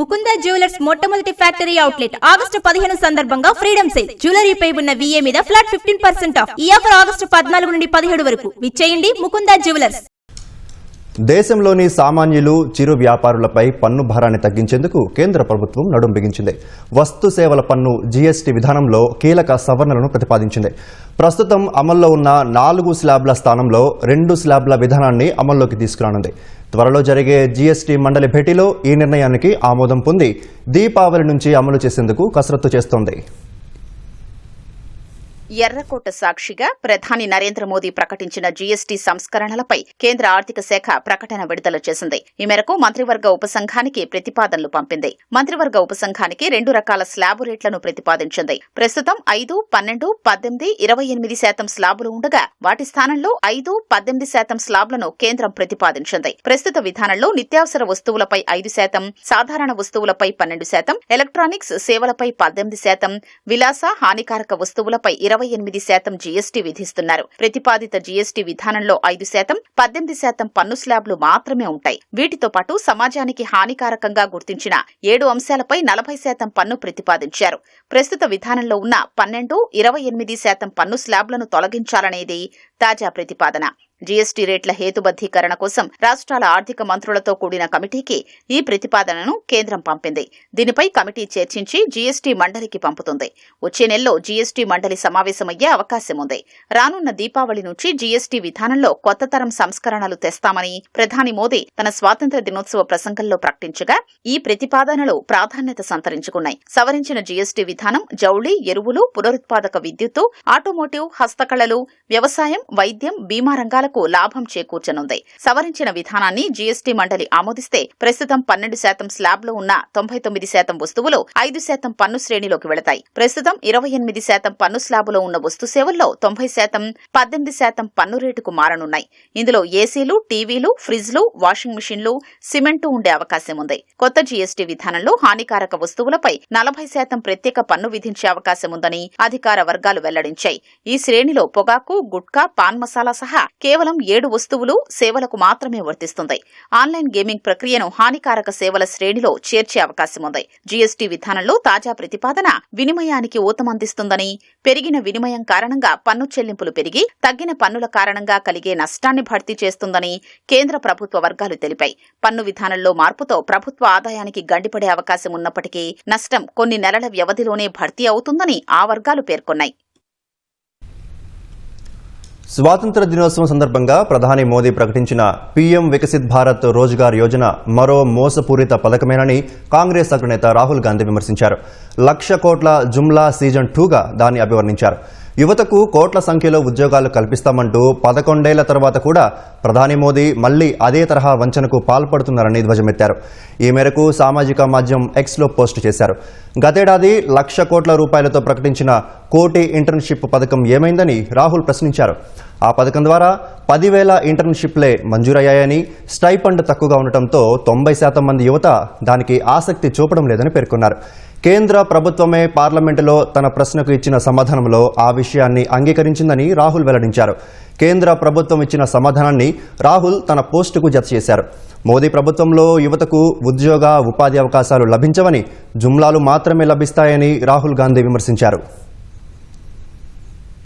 Mukunda jewellers మొట్టమొదటి factory outlet August పదిహేను సందర్భంగా ఫ్రీడమ్ సేల్. జ్యువెలరీపై ఉన్న విఏ మీద ఫ్లాట్ ఫిఫ్టీన్ పర్సెంట్ ఆఫ్. ఈ ఆఫర్ ఆగస్టు పద్నాలుగు నుండి పదిహేడు వరకు. విచ్చేయండి ముకుంద జ్యువెలర్స్. దేశంలోని సామాన్యులు చిరు వ్యాపారులపై పన్ను భారాన్ని తగ్గించేందుకు కేంద్ర ప్రభుత్వం నడుం బిగించింది. వస్తు సేవల పన్ను జీఎస్టీ విధానంలో కీలక సవరణలను ప్రతిపాదించింది. ప్రస్తుతం అమల్లో ఉన్న నాలుగు స్లాబ్ల స్థానంలో రెండు స్లాబ్ల విధానాన్ని అమల్లోకి తీసుకురానుంది. త్వరలో జరిగే జీఎస్టీ మండలి భేటీలో ఈ నిర్ణయానికి ఆమోదం పొంది దీపావళి నుంచి అమలు చేసేందుకు కసరత్తు చేస్తోంది. ఎర్రకోట సాక్షిగా ప్రధాని నరేంద్ర మోదీ ప్రకటించిన జీఎస్టీ సంస్కరణలపై కేంద్ర ఆర్థిక శాఖ ప్రకటన విడుదల చేసింది. ఈ మేరకు మంత్రివర్గ ఉపసంఘానికి ప్రతిపాదనలు పంపింది. మంత్రివర్గ ఉపసంఘానికి రెండు రకాల స్లాబు రేట్లను ప్రతిపాదించింది. ప్రస్తుతం ఐదు పన్నెండు పద్దెనిమిది ఇరవై ఎనిమిది శాతం స్లాబులు ఉండగా వాటి స్థానంలో ఐదు పద్దెనిమిది శాతం స్లాబ్లను కేంద్రం ప్రతిపాదించింది. ప్రస్తుత విధానంలో నిత్యావసర వస్తువులపై ఐదు శాతం సాధారణ వస్తువులపై పన్నెండు శాతం ఎలక్ట్రానిక్స్ సేవలపై పద్దెనిమిది శాతం విలాస హానికారక వస్తువులపై ఇరవై ఎనిమిది శాతం జీఎస్టీ విధిస్తున్నారు. ప్రతిపాదిత జీఎస్టీ విధానంలో ఐదు శాతం పద్దెనిమిది శాతం పన్ను స్లాబ్లు మాత్రమే ఉంటాయి. వీటితో పాటు సమాజానికి హానికారకంగా గుర్తించిన ఏడు అంశాలపై నలభై శాతం పన్ను ప్రతిపాదించారు. ప్రస్తుత విధానంలో ఉన్న పన్నెండు ఇరవై ఎనిమిది శాతం పన్ను స్లాబ్లను తొలగించాలనేది తాజా ప్రతిపాదన. జీఎస్టీ రేట్ల హేతుబద్దీకరణ కోసం రాష్ట్రాల ఆర్థిక మంత్రులతో కూడిన కమిటీకి ఈ ప్రతిపాదనను కేంద్రం పంపింది. దీనిపై కమిటీ చర్చించి జీఎస్టీ మండలికి పంపుతుంది. వచ్చే నెలలో జీఎస్టీ మండలి సమావేశమయ్యే అవకాశం ఉంది. రానున్న దీపావళి నుంచి జీఎస్టీ విధానంలో కొత్త తరం సంస్కరణలు తెస్తామని ప్రధాని మోదీ తన స్వాతంత్ర దినోత్సవ ప్రసంగంలో ప్రకటించగా ఈ ప్రతిపాదనలు ప్రాధాన్యత సంతరించుకున్నాయి. సవరించిన జీఎస్టీ విధానం జౌళి ఎరువులు పునరుత్పాదక విద్యుత్తు ఆటోమోటివ్ హస్తకళలు వ్యవసాయం వైద్యం బీమా రంగాలకు లాభం చేకూర్చనుంది. సవరించిన విధానాన్ని జీఎస్టీ మండలి ఆమోదిస్తే ప్రస్తుతం పన్నెండు శాతం స్లాబ్లో ఉన్న తొంభై తొమ్మిది శాతం వస్తువులు ఐదు శాతం పన్ను శ్రేణిలోకి వెళతాయి. ప్రస్తుతం ఇరవై ఎనిమిది శాతం పన్ను స్లాబులో ఉన్న వస్తు సేవల్లో తొంభై శాతం పద్దెనిమిది శాతం పన్ను రేటుకు మారనున్నాయి. ఇందులో ఏసీలు టీవీలు ఫ్రిజ్లు వాషింగ్ మిషన్లు సిమెంటు ఉండే అవకాశం ఉంది. కొత్త జీఎస్టీ విధానంలో హానికారక వస్తువులపై నలభై శాతం ప్రత్యేక పన్ను విధించే అవకాశం ఉందని అధికార వర్గాలు వెల్లడించాయి. ఈ శ్రేణిలో పొగాకు గుట్కా పాన్ మసాలా సహా కేవలం ఏడు వస్తువులు సేవలకు మాత్రమే వర్తిస్తుంది. ఆన్లైన్ గేమింగ్ ప్రక్రియను హానికారక సేవల శ్రేణిలో చేర్చే అవకాశం ఉంది జీఎస్టీ విధానంలో తాజా ప్రతిపాదన వినిమయానికి ఊతమందిస్తుందని పెరిగిన వినిమయం కారణంగా పన్ను చెల్లింపులు పెరిగి తగ్గిన పన్నుల కారణంగా కలిగే నష్టాన్ని భర్తీ చేస్తుందని కేంద్ర ప్రభుత్వ వర్గాలు తెలిపాయి. పన్ను విధానంలో మార్పుతో ప్రభుత్వ ఆదాయానికి గండిపడే అవకాశం ఉన్నప్పటికీ నష్టం కొన్ని నెలల వ్యవధిలోనే భర్తీ అవుతుందని ఆ వర్గాలు పేర్కొన్నాయి. స్వాతంత్ర దినోత్సవం సందర్భంగా ప్రధాని మోదీ ప్రకటించిన పీఎం వికసిత్ భారత్ రోజ్గార్ యోజన మరో మోసపూరిత పథకమేనని కాంగ్రెస్ అగ్రనేత రాహుల్ గాంధీ విమర్శించారు. లక్ష కోట్ల జుమ్లా సీజన్ టూగా దాన్ని అభివర్ణించారు. యువతకు కోట్ల సంఖ్యలో ఉద్యోగాలు కల్పిస్తామంటూ పదకొండేళ్ళ తర్వాత కూడా ప్రధాని మోదీ మళ్ళీ అదే తరహా వంచనకు పాల్పడుతున్నారని ధ్వజమెత్తారు. ఈ మేరకు సామాజిక మాధ్యమం ఎక్స్లో పోస్టు చేశారు. గతేడాది లక్ష కోట్ల రూపాయలతో ప్రకటించిన కోటి ఇంటర్న్షిప్ పథకం ఏమైందని రాహుల్ ప్రశ్నించారు. ఆ పథకం ద్వారా పదివేల ఇంటర్న్షిప్లే మంజూరయ్యాయని స్టైఫండ్ తక్కువగా ఉండటంతో తొంభై శాతం మంది యువత దానికి ఆసక్తి చూపడం లేదని పేర్కొన్నారు. కేంద్ర ప్రభుత్వమే పార్లమెంటులో తన ప్రశ్నకు ఇచ్చిన సమాధానంలో ఆ విషయాన్ని అంగీకరించిందని రాహుల్ వెల్లడించారు. కేంద్ర ప్రభుత్వం ఇచ్చిన సమాధానాన్ని రాహుల్ తన పోస్టుకు జత చేశారు. మోదీ ప్రభుత్వంలో యువతకు ఉద్యోగ ఉపాధి అవకాశాలు లభించవని జుమ్లాలు మాత్రమే లభిస్తాయని రాహుల్ గాంధీ విమర్శించారు.